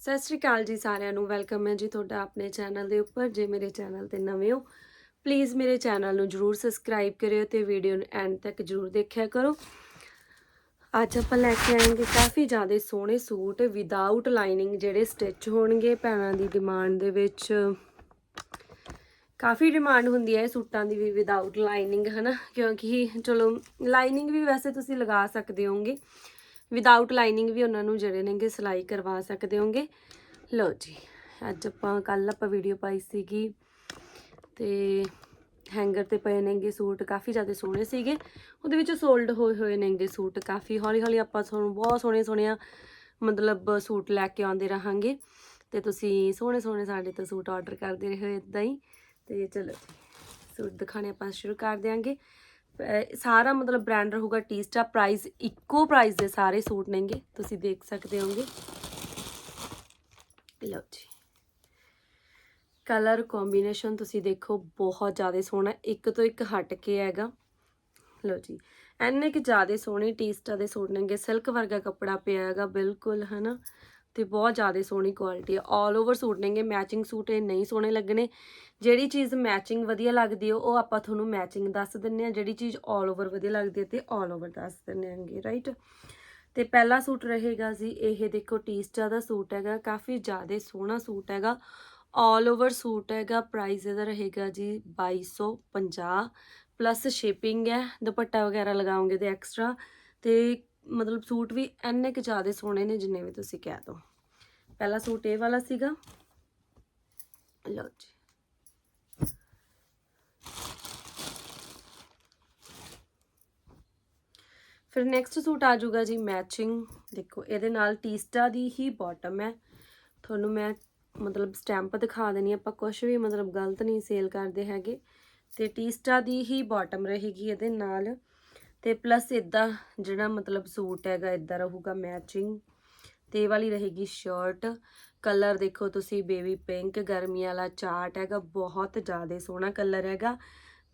ਸਤਿ ਸ਼੍ਰੀ ਅਕਾਲ ਜੀ ਸਾਰਿਆਂ ਨੂੰ, ਵੈਲਕਮ ਹੈ ਜੀ ਤੁਹਾਡਾ ਆਪਣੇ ਚੈਨਲ ਦੇ ਉੱਪਰ, ਜੇ ਮੇਰੇ ਚੈਨਲ ਤੇ ਨਵੇਂ ਹੋ ਪਲੀਜ਼ ਮੇਰੇ ਚੈਨਲ ਨੂੰ ਜਰੂਰ ਸਬਸਕ੍ਰਾਈਬ ਕਰਿਓ ਤੇ ਵੀਡੀਓ ਨੂੰ ਐਂਡ ਤੱਕ ਜਰੂਰ ਦੇਖਿਆ ਕਰੋ। ਅੱਜ ਆਪਾਂ ਲੈ ਕੇ ਆਏਗੇ ਕਾਫੀ ਜ਼ਿਆਦਾ ਸੋਹਣੇ ਸੂਟ ਵਿਦਆਊਟ ਲਾਈਨਿੰਗ ਜਿਹੜੇ ਸਟਿਚ ਹੋਣਗੇ ਭੈਣਾਂ ਦੀ ਡਿਮਾਂਡ ਦੇ ਵਿੱਚ। ਕਾਫੀ ਡਿਮਾਂਡ ਹੁੰਦੀ ਹੈ ਸੂਟਾਂ ਦੀ ਵੀ ਵਿਦਆਊਟ ਲਾਈਨਿੰਗ ਹਨਾ? ਕਿਉਂਕਿ ਚਲੋ ਲਾਈਨਿੰਗ ਵੀ ਵੈਸੇ ਤੁਸੀਂ ਲਗਾ ਸਕਦੇ ਹੋਗੇ ਵਿਦਆਊਟ ਲਾਈਨਿੰਗ ਵੀ ਉਹਨਾਂ ਨੂੰ ਜਿਹੜੇ ਨੇਗੇ ਸਿਲਾਈ ਕਰਵਾ ਸਕਦੇ ਹੋਗੇ। ਲਓ ਜੀ, ਅੱਜ ਆਪਾਂ ਕੱਲ ਆਪਾਂ ਵੀਡੀਓ ਪਾਈ ਸੀਗੀ ਤੇ ਹੈਂਗਰ ਤੇ ਪਏ ਨੇਗੇ ਸੂਟ ਕਾਫੀ ਜ਼ਿਆਦਾ ਸੋਹਣੇ ਸੀਗੇ। ਉਹਦੇ ਵਿੱਚ ਸੋਲਡ ਹੋਏ ਹੋਏ ਨੇਗੇ ਸੂਟ ਕਾਫੀ। ਹੌਲੀ ਹੌਲੀ ਆਪਾਂ ਤੁਹਾਨੂੰ ਬਹੁਤ ਸੋਹਣੇ ਸੋਹਣਿਆ ਮਤਲਬ ਸੂਟ ਲੈ ਕੇ ਆਉਂਦੇ ਰਹਾਂਗੇ। ਤੇ ਤੁਸੀਂ ਸੋਹਣੇ ਸੋਹਣੇ ਸਾਡੇ ਤੋਂ ਸੂਟ ਆਰਡਰ ਕਰਦੇ ਰਹੋ ਇਦਾਂ ਹੀ। ਤੇ ਚਲੋ ਜੀ, ਸੂਟ ਦਿਖਾਣੇ ਆਪਾਂ ਸ਼ੁਰੂ ਕਰ ਦਿਆਂਗੇ। ਸਾਰਾ ਮਤਲਬ ਬ੍ਰਾਂਡ ਰਹੂਗਾ ਟੀਸਟਾ ਪ੍ਰਾਈਸ ਇੱਕੋ ਪ੍ਰਾਈਸ ਦੇ ਸਾਰੇ ਸੂਟ ਨੇਗੇ। ਤੁਸੀਂ ਦੇਖ ਸਕਦੇ ਹੋਗੇ ਲਓ ਜੀ। ਕਲਰ ਕੰਬੀਨੇਸ਼ਨ ਤੁਸੀਂ ਦੇਖੋ, ਬਹੁਤ ਜ਼ਿਆਦਾ ਸੋਹਣਾ। ਇੱਕ ਤੋਂ ਇੱਕ ਹਟ ਕੇ ਹੈਗਾ। ਲਓ ਜੀ। ਐਨੇ ਕਿ ਜ਼ਿਆਦਾ ਸੋਹਣੇ ਟੀਸਟਾ ਦੇ ਸੂਟ ਨੇਗੇ। ਸਿਲਕ ਵਰਗਾ ਕੱਪੜਾ ਪਿਆ ਹੈਗਾ, ਬਿਲਕੁਲ, ਹਨਾ? ਤੇ ਬਹੁਤ ਜ਼ਿਆਦਾ ਸੋਹਣੀ ਕੁਆਲਿਟੀ ਹੈ 올 ਓਵਰ ਸੂਟ ਨੇਗੇ ਮੈਚਿੰਗ ਸੂਟ ਇਹ ਨਹੀਂ ਸੋਹਣੇ ਲੱਗਣੇ ਜਿਹੜੀ ਚੀਜ਼ ਮੈਚਿੰਗ ਵਧੀਆ ਲੱਗਦੀ ਹੈ ਉਹ ਆਪਾਂ ਤੁਹਾਨੂੰ ਮੈਚਿੰਗ ਦੱਸ ਦਿੰਨੇ ਆ ਜਿਹੜੀ ਚੀਜ਼ 올 ਓਵਰ ਵਧੀਆ ਲੱਗਦੀ ਹੈ ਤੇ 올 ਓਵਰ ਦੱਸ ਦਿੰਨੇ ਆਂਗੇ ਰਾਈਟ ਤੇ ਪਹਿਲਾ ਸੂਟ ਰਹੇਗਾ ਜੀ ਇਹ ਦੇਖੋ ਟੀਸਟਾ ਦਾ ਸੂਟ ਹੈਗਾ ਕਾਫੀ ਜ਼ਿਆਦਾ ਸੋਹਣਾ ਸੂਟ ਹੈਗਾ 올 ਓਵਰ ਸੂਟ ਹੈਗਾ ਪ੍ਰਾਈਸ ਇਹਦਾ ਰਹੇਗਾ ਜੀ 2250 ਪਲੱਸ ਸ਼ਿਪਿੰਗ ਹੈ ਦੁਪੱਟਾ ਵਗੈਰਾ ਲਗਾਓਗੇ ਤੇ ਐਕਸਟਰਾ ਤੇ ਮਤਲਬ ਸੂਟ ਵੀ ਇੰਨੇ ਕੁ ਜ਼ਿਆਦਾ ਸੋਹਣੇ ਨੇ ਜਿੰਨੇ ਵੀ ਤੁਸੀਂ ਕਹਿ ਦੋ। ਪਹਿਲਾ ਸੂਟ ਇਹ ਵਾਲਾ ਸੀਗਾ। ਲਓ ਜੀ। ਫਿਰ ਨੈਕਸਟ ਸੂਟ ਆ ਜਾਊਗਾ ਜੀ ਮੈਚਿੰਗ ਦੇਖੋ, ਇਹਦੇ ਨਾਲ ਟੀਸਟਾ ਦੀ ਹੀ ਬਾਟਮ ਹੈ। ਤੁਹਾਨੂੰ ਮੈਂ ਮਤਲਬ ਸਟੈਂਪ ਦਿਖਾ ਦੇਣੀ ਆਪਾਂ ਕੁਝ ਵੀ ਮਤਲਬ ਗਲਤ ਨਹੀਂ ਸੇਲ ਕਰਦੇ ਹੈਗੇ। ਤੇ ਟੀਸਟਾ ਦੀ ਹੀ ਬਾਟਮ ਰਹੇਗੀ ਇਹਦੇ ਨਾਲ। ਤੇ ਪਲੱਸ ਇਦਾਂ ਜਿਹੜਾ ਮਤਲਬ ਸੂਟ ਹੈਗਾ ਇਦਾਂ ਰਹੂਗਾ ਮੈਚਿੰਗ ਤੇ ਇਹ ਵਾਲੀ ਰਹੇਗੀ ਸ਼ਰਟ ਕਲਰ ਦੇਖੋ ਤੁਸੀਂ ਬੇਬੀ ਪਿੰਕ ਗਰਮੀ ਵਾਲਾ ਚਾਰਟ ਹੈਗਾ, ਬਹੁਤ ਜ਼ਿਆਦਾ ਸੋਹਣਾ ਕਲਰ ਹੈਗਾ।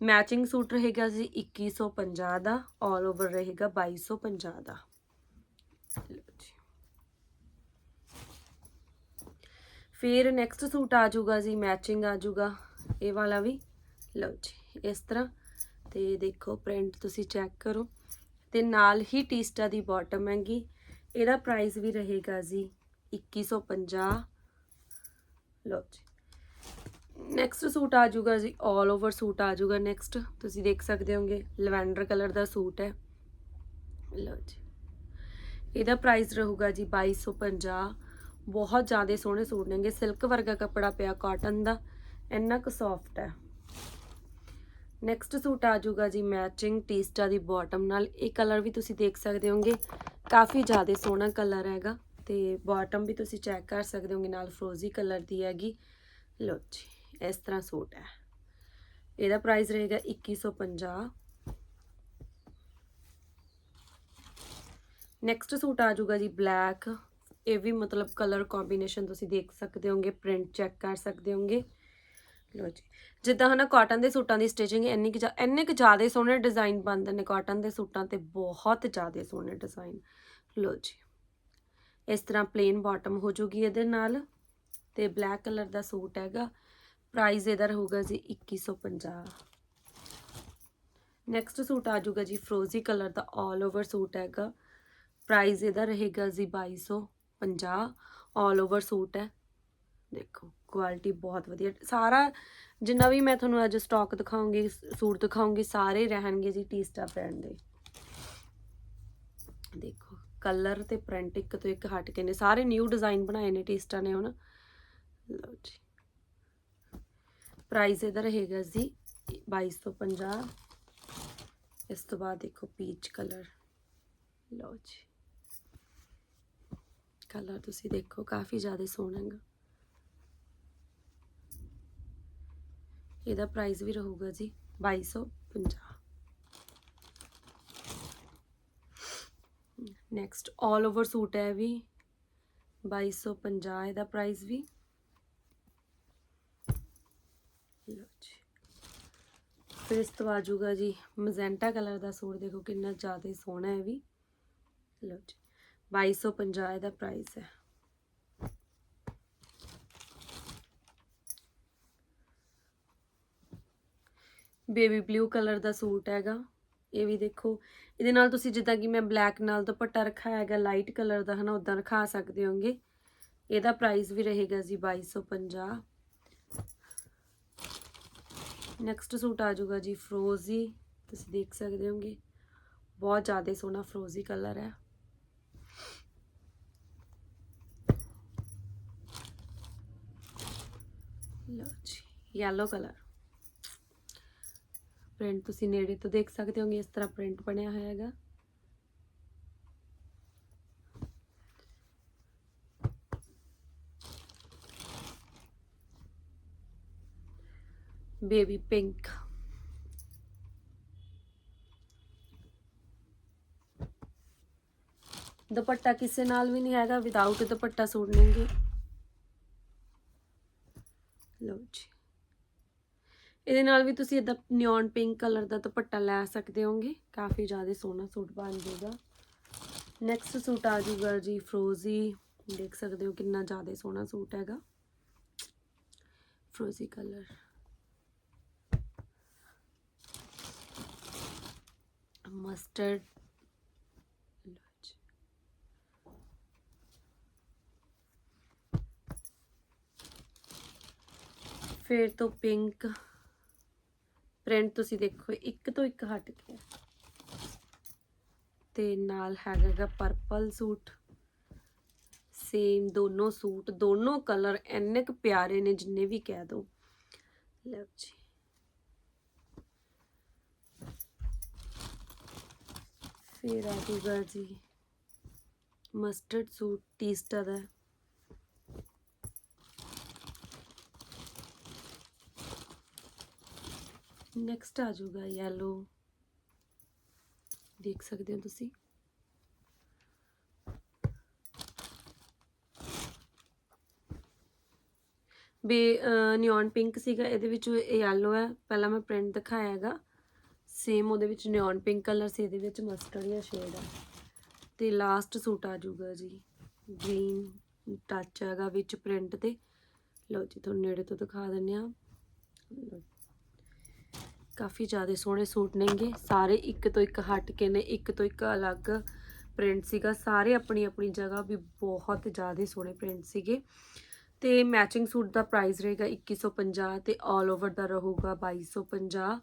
ਮੈਚਿੰਗ ਸੂਟ ਰਹੇਗਾ ਜੀ 2150 ਦਾ 올 ਓਵਰ ਰਹੇਗਾ 2250 ਦਾ। ਲਓ ਜੀ। ਫਿਰ ਨੈਕਸਟ ਸੂਟ ਆ ਜਾਊਗਾ ਜੀ ਮੈਚਿੰਗ ਆ ਜਾਊਗਾ, ਇਹ ਵਾਲਾ ਵੀ। ਲਓ ਜੀ, ਇਸ ਤਰ੍ਹਾਂ। ਤੇ ਦੇਖੋ ਪ੍ਰਿੰਟ ਤੁਸੀਂ ਚੈੱਕ ਕਰੋ। ਤੇ ਨਾਲ ਹੀ ਟੀਸਟਾ ਦੀ ਬਾਟਮ ਹੈਗੀ। ਇਹਦਾ ਪ੍ਰਾਈਸ ਵੀ ਰਹੇਗਾ ਜੀ 2150 ਲਓ ਜੀ। ਨੈਕਸਟ ਸੂਟ ਆ ਜਾਊਗਾ ਜੀ 올 ਓਵਰ ਸੂਟ ਆ ਜਾਊਗਾ ਨੈਕਸਟ ਤੁਸੀਂ ਦੇਖ ਸਕਦੇ ਹੋਗੇ ਲਵੈਂਡਰ ਕਲਰ ਦਾ ਸੂਟ ਹੈ। ਲਓ ਜੀ। ਇਹਦਾ ਪ੍ਰਾਈਸ ਰਹੂਗਾ ਜੀ 2250 ਬਹੁਤ ਜ਼ਿਆਦਾ ਸੋਹਣੇ ਸੂਟ ਨੇਗੇ। ਸਿਲਕ ਵਰਗਾ ਕੱਪੜਾ ਪਿਆ ਕਾਟਨ ਦਾ। ਇੰਨਾ ਕੁ ਸੌਫਟ ਹੈ। ਨੈਕਸਟ ਸੂਟ ਆ ਜਾਊਗਾ ਜੀ ਮੈਚਿੰਗ ਟੀਸਟਾ ਦੀ ਬਾਟਮ ਨਾਲ। ਇਹ ਕਲਰ ਵੀ ਤੁਸੀਂ ਦੇਖ ਸਕਦੇ ਹੋਗੇ। ਕਾਫੀ ਜ਼ਿਆਦਾ ਸੋਹਣਾ ਕਲਰ ਹੈਗਾ ਤੇ ਬਾਟਮ ਵੀ ਤੁਸੀਂ ਚੈੱਕ ਕਰ ਸਕਦੇ ਹੋਗੇ, ਨਾਲ ਫਰੋਜ਼ੀ ਕਲਰ ਦੀ ਹੈਗੀ। ਲਓ ਜੀ, ਇਸ ਤਰ੍ਹਾਂ ਸੂਟ ਹੈ। ਇਹਦਾ ਪ੍ਰਾਈਸ ਰਹੇਗਾ 2150 ਨੈਕਸਟ ਸੂਟ ਆ ਜਾਊਗਾ ਜੀ ਬਲੈਕ ਇਹ ਵੀ ਮਤਲਬ ਕਲਰ ਕੰਬੀਨੇਸ਼ਨ ਤੁਸੀਂ ਦੇਖ ਸਕਦੇ ਹੋਗੇ ਪ੍ਰਿੰਟ ਚੈੱਕ ਕਰ ਸਕਦੇ ਹੋਗੇ। ਲੋ ਜੀ। ਜਿੱਦਾਂ ਹਨਾ ਕਾਟਨ ਦੇ ਸੂਟਾਂ ਦੀ ਸਟਿਚਿੰਗ ਇੰਨੀ ਕਿ ਇੰਨੇ ਕਿ ਜ਼ਿਆਦਾ ਸੋਹਣੇ ਡਿਜ਼ਾਈਨ ਬਣਦੇ ਨੇ ਕਾਟਨ ਦੇ ਸੂਟਾਂ ਤੇ, ਬਹੁਤ ਜ਼ਿਆਦਾ ਸੋਹਣੇ ਡਿਜ਼ਾਈਨ ਲੋ ਜੀ। ਇਸ ਤਰ੍ਹਾਂ ਪਲੇਨ ਬਾਟਮ ਹੋ ਜੂਗੀ ਇਹਦੇ ਨਾਲ ਤੇ ਬਲੈਕ ਕਲਰ ਦਾ ਸੂਟ ਹੈਗਾ। ਪ੍ਰਾਈਸ ਇਹਦਾ ਰਹੂਗਾ ਜੀ 2150 ਨੈਕਸਟ ਸੂਟ ਆ ਜਾਊਗਾ ਜੀ ਫਰੋਜ਼ੀ ਕਲਰ ਦਾ 올 ਓਵਰ ਸੂਟ ਹੈਗਾ। ਪ੍ਰਾਈਸ ਇਹਦਾ ਰਹੇਗਾ ਜੀ 2250 올 ਓਵਰ ਸੂਟ ਹੈ। ਦੇਖੋ ਕੁਆਲਿਟੀ ਬਹੁਤ ਵਧੀਆ। ਸਾਰਾ ਜਿੰਨਾ ਵੀ ਮੈਂ ਤੁਹਾਨੂੰ ਅੱਜ ਸਟਾਕ ਦਿਖਾਉਂਗੀ, ਸੂਟ ਦਿਖਾਉਂਗੀ, ਸਾਰੇ ਰਹਿਣਗੇ ਜੀ ਟੀਸਟਾ ਬ੍ਰਾਂਡ ਦੇ। ਦੇਖੋ ਕਲਰ ਤੇ ਪ੍ਰਿੰਟ ਇੱਕ ਤੋਂ ਇੱਕ ਹਟ ਕੇ ਨੇ। ਸਾਰੇ ਨਿਊ ਡਿਜ਼ਾਈਨ ਬਣਾਏ ਨੇ ਟੀਸਟਾ ਨੇ ਹੁਣ। ਲਓ ਜੀ। ਪ੍ਰਾਈਸ ਇਹਦਾ ਰਹੇਗਾ ਜੀ 2250 ਇਸ ਤੋਂ ਬਾਅਦ ਦੇਖੋ ਪੀਚ ਕਲਰ ਲਓ ਜੀ। ਕਲਰ ਤੁਸੀਂ ਦੇਖੋ, ਕਾਫੀ ਜ਼ਿਆਦਾ ਸੋਹਣਾ ਹੈਗਾ। ਇਹਦਾ ਪ੍ਰਾਈਸ ਵੀ ਰਹੂਗਾ ਜੀ 2250 ਨੈਕਸਟ 올 ਓਵਰ ਸੂਟ ਹੈ ਇਹ ਵੀ 2250 ਇਹਦਾ ਪ੍ਰਾਈਸ ਵੀ। ਲਓ ਜੀ। ਫਿਰ ਇਸ ਤੋਂ ਆ ਜਾਊਗਾ ਜੀ ਮਜ਼ੈਂਟਾ ਕਲਰ ਦਾ ਸੂਟ, ਦੇਖੋ ਕਿੰਨਾ ਜ਼ਿਆਦਾ ਸੋਹਣਾ ਹੈ ਵੀ। ਲਓ ਜੀ 2250 ਇਹਦਾ ਪ੍ਰਾਈਸ ਹੈ। ਬੇਬੀ ਬਲੂ ਕਲਰ ਦਾ ਸੂਟ ਹੈਗਾ। ਇਹ ਵੀ ਦੇਖੋ। ਇਹਦੇ ਨਾਲ ਤੁਸੀਂ ਜਿੱਦਾਂ ਕਿ ਮੈਂ ਬਲੈਕ ਨਾਲ ਦੁਪੱਟਾ ਰਖਾਇਆ ਹੈਗਾ, ਲਾਈਟ ਕਲਰ ਦਾ, ਹਨਾ ਉਦਾਂ ਰਖਾ ਸਕਦੇ ਹੋਗੇ ਇਹਦਾ ਪ੍ਰਾਈਸ ਵੀ ਰਹੇਗਾ ਜੀ 2250 ਨੈਕਸਟ ਸੂਟ ਆ ਜਾਊਗਾ ਜੀ ਫਰੋਜ਼ੀ। ਤੁਸੀਂ ਦੇਖ ਸਕਦੇ ਹੋਗੇ ਬਹੁਤ ਜ਼ਿਆਦਾ ਸੋਹਣਾ ਫਰੋਜ਼ੀ ਕਲਰ ਹੈ। ਲਓ ਜੀ ਯੈਲੋ ਕਲਰ। ਪ੍ਰਿੰਟ ਤੁਸੀਂ ਨੇੜੇ ਤੋਂ ਦੇਖ ਸਕਦੇ ਹੋਗੇ, ਇਸ ਤਰ੍ਹਾਂ ਪ੍ਰਿੰਟ ਬਣਿਆ ਹੋਇਆ ਹੈਗਾ। ਬੇਬੀ ਪਿੰਕ ਦੁਪੱਟਾ ਕਿਸੇ ਨਾਲ ਵੀ ਨਹੀਂ ਹੈਗਾ ਵਿਦਆਊਟ ਦੁਪੱਟਾ ਸੂਟ ਨੇਗੇ। ਲਓ ਜੀ। ਇਹਦੇ ਨਾਲ ਵੀ ਤੁਸੀਂ ਇਦਾਂ ਨਿਓਨ ਪਿੰਕ ਕਲਰ ਦਾ ਦੁਪੱਟਾ ਲੈ ਸਕਦੇ ਹੋਗੇ। ਕਾਫੀ ਜ਼ਿਆਦਾ ਸੋਹਣਾ ਸੂਟ ਬਣ ਜਾਏਗਾ ਨੈਕਸਟ ਸੂਟ ਆ ਜੂਗਾ ਜੀ ਫਰੋਜ਼ੀ ਦੇਖ ਸਕਦੇ ਹੋ ਕਿੰਨਾ ਜ਼ਿਆਦਾ ਸੋਹਣਾ ਸੂਟ ਹੈਗਾ। ਫਰੋਜ਼ੀ ਕਲਰ ਮਸਟਰਡ ਫਿਰ ਤੋਂ ਪਿੰਕ ਪ੍ਰਿੰਟ ਤੁਸੀਂ ਦੇਖੋ, ਇੱਕ ਤੋਂ ਇੱਕ ਹਟ ਕੇ। ਹੈ। ਤੇ ਨਾਲ ਹੈਗਾ ਪਰਪਲ ਸੂਟ। ਸੇਮ ਦੋਨੋਂ ਸੂਟ, ਦੋਨੋਂ ਕਲਰ ਇੰਨੇ ਕੁ ਪਿਆਰੇ ਨੇ ਜਿੰਨੇ ਵੀ ਕਹਿ ਦੋ। ਲਓ ਜੀ। ਫਿਰ ਆ ਜਾਊਗਾ ਜੀ। ਮਸਟਰਡ ਸੂਟ ਟੀਸਟਾ ਦਾ। ਨੈਕਸਟ ਆ ਜਾਊਗਾ ਯੈਲੋ ਦੇਖ ਸਕਦੇ ਹੋ ਤੁਸੀਂ। ਬੇ ਨਿਓਨ ਪਿੰਕ ਸੀਗਾ, ਇਹਦੇ ਵਿੱਚ ਯੈਲੋ ਹੈ। ਪਹਿਲਾਂ ਮੈਂ ਪ੍ਰਿੰਟ ਦਿਖਾਇਆ ਹੈਗਾ। ਸੇਮ ਉਹਦੇ ਵਿੱਚ ਨਿਓਨ ਪਿੰਕ ਕਲਰ ਸੀ ਇਹਦੇ ਵਿੱਚ ਮਸਟਰਡ ਜਾਂ ਸ਼ੇਡ ਹੈ ਤੇ ਲਾਸਟ ਸੂਟ ਆ ਜਾਊਗਾ ਜੀ। ਗ੍ਰੀਨ ਟੱਚ ਹੈਗਾ ਵਿੱਚ ਪ੍ਰਿੰਟ ਤੇ। ਲਓ ਜੀ, ਤੁਹਾਨੂੰ ਨੇੜੇ ਤੋਂ ਦਿਖਾ ਦਿੰਨੇ ਆ ਕਾਫੀ ਜ਼ਿਆਦਾ ਸੋਹਣੇ ਸੂਟ ਨੇਗੇ। ਸਾਰੇ ਇੱਕ ਤੋਂ ਇੱਕ ਹਟ ਕੇ ਨੇ, ਇੱਕ ਤੋਂ ਇੱਕ ਅਲੱਗ ਪ੍ਰਿੰਟ ਸੀਗਾ। ਸਾਰੇ ਆਪਣੀ ਆਪਣੀ ਜਗ੍ਹਾ ਵੀ ਬਹੁਤ ਜ਼ਿਆਦਾ ਸੋਹਣੇ ਪ੍ਰਿੰਟ ਸੀਗੇ। ਤੇ ਮੈਚਿੰਗ ਸੂਟ ਦਾ ਪ੍ਰਾਈਸ ਰਹੇਗਾ 2150 ਤੇ 올 ਓਵਰ ਦਾ ਰਹੂਗਾ 2250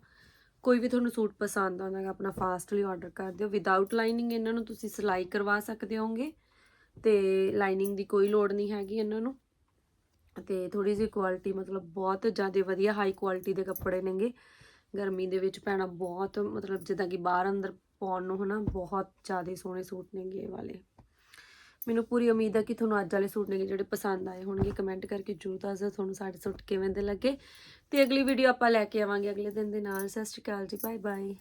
ਕੋਈ ਵੀ ਤੁਹਾਨੂੰ ਸੂਟ ਪਸੰਦ ਆਉਂਦਾ ਹੈ ਆਪਣਾ ਫਾਸਟਲੀ ਆਰਡਰ ਕਰ ਦਿਓ। ਵਿਦਆਊਟ ਲਾਈਨਿੰਗ ਇਹਨਾਂ ਨੂੰ ਤੁਸੀਂ ਸਿਲਾਈ ਕਰਵਾ ਸਕਦੇ ਹੋਗੇ ਤੇ ਲਾਈਨਿੰਗ ਦੀ ਕੋਈ ਲੋੜ ਨਹੀਂ ਹੈਗੀ ਇਹਨਾਂ ਨੂੰ। ਤੇ ਥੋੜੀ ਜਿਹੀ ਕੁਆਲਿਟੀ ਮਤਲਬ ਬਹੁਤ ਜ਼ਿਆਦਾ ਵਧੀਆ ਹਾਈ ਕੁਆਲਿਟੀ ਦੇ ਕੱਪੜੇ ਨੇਗੇ। ਗਰਮੀ ਦੇ ਵਿੱਚ ਪੈਣਾ ਬਹੁਤ, ਮਤਲਬ ਜਿੱਦਾਂ ਕਿ ਬਾਹਰ ਅੰਦਰ ਪਾਉਣ ਨੂੰ ਹਨਾ ਬਹੁਤ ਜ਼ਿਆਦਾ ਸੋਹਣੇ ਸੂਟ ਨੇਗੇ ਇਹ ਵਾਲੇ। ਮੈਨੂੰ ਪੂਰੀ ਉਮੀਦ ਹੈ ਕਿ ਤੁਹਾਨੂੰ ਅੱਜ ਵਾਲੇ ਸੂਟ ਨੇਗੇ ਜਿਹੜੇ ਪਸੰਦ ਆਏ ਹੋਣਗੇ। ਕਮੈਂਟ ਕਰਕੇ ਜਰੂਰ ਦੱਸ ਦਿਓ ਤੁਹਾਨੂੰ ਸਾਡੇ ਸੂਟ ਕਿਵੇਂ ਦੇ ਲੱਗੇ। ਤੇ ਅਗਲੀ ਵੀਡੀਓ ਆਪਾਂ ਲੈ ਕੇ ਆਵਾਂਗੇ। ਅਗਲੇ ਦਿਨ ਦੇ ਨਾਲ, ਸਤਿ ਸ਼੍ਰੀ ਅਕਾਲ ਜੀ ਬਾਏ ਬਾਏ